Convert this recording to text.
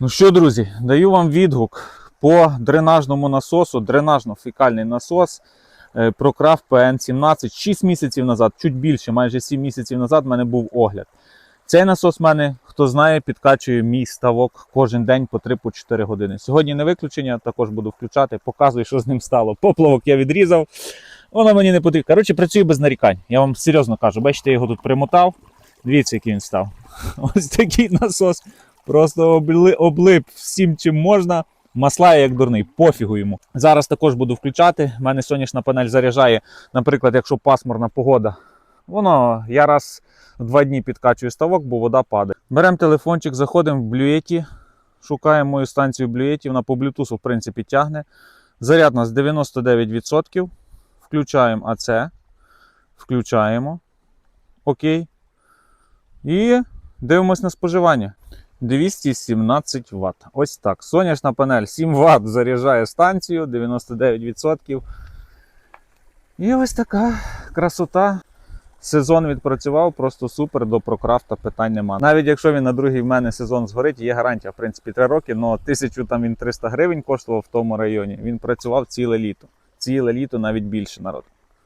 Ну що, друзі, даю вам відгук по дренажному насосу, дренажно-фікальний насос Procraft PN17. 6 місяців назад, чуть більше, майже 7 місяців назад, в мене був огляд. Цей насос в мене, хто знає, підкачує мій ставок кожен день по 3-4 години. Сьогодні не виключення, також буду включати, показую, що з ним стало. Поплавок я відрізав, воно мені не потрібно. Коротше, працює без нарікань. Я вам серйозно кажу, бачите, я його тут примотав. Дивіться, який він став. Ось такий насос. Просто обли, облип всім, чим можна. Масла як дурний, пофігу йому. Зараз також буду включати. У мене сонячна панель заряджає, наприклад, якщо пасмурна погода. Воно я раз в два дні підкачую ставок, бо вода падає. Беремо телефончик, заходимо в блюєті, шукаємо мою станцію блюєті. Вона по блютусу, в принципі, тягне. Заряд у нас 99%. Включаємо АЦ. Включаємо. Окей. І дивимось на споживання. 217 Вт. Ось так. Сонячна панель 7 Вт заряджає станцію 99%. І ось така красота. Сезон відпрацював просто супер до прокрафта питань нема. Навіть якщо він на другий в мене сезон згорить, є гарантія, в принципі, 3 роки, але тисячу там він 300 гривень коштував в тому районі. Він працював ціле літо. Ціле літо навіть більше народ.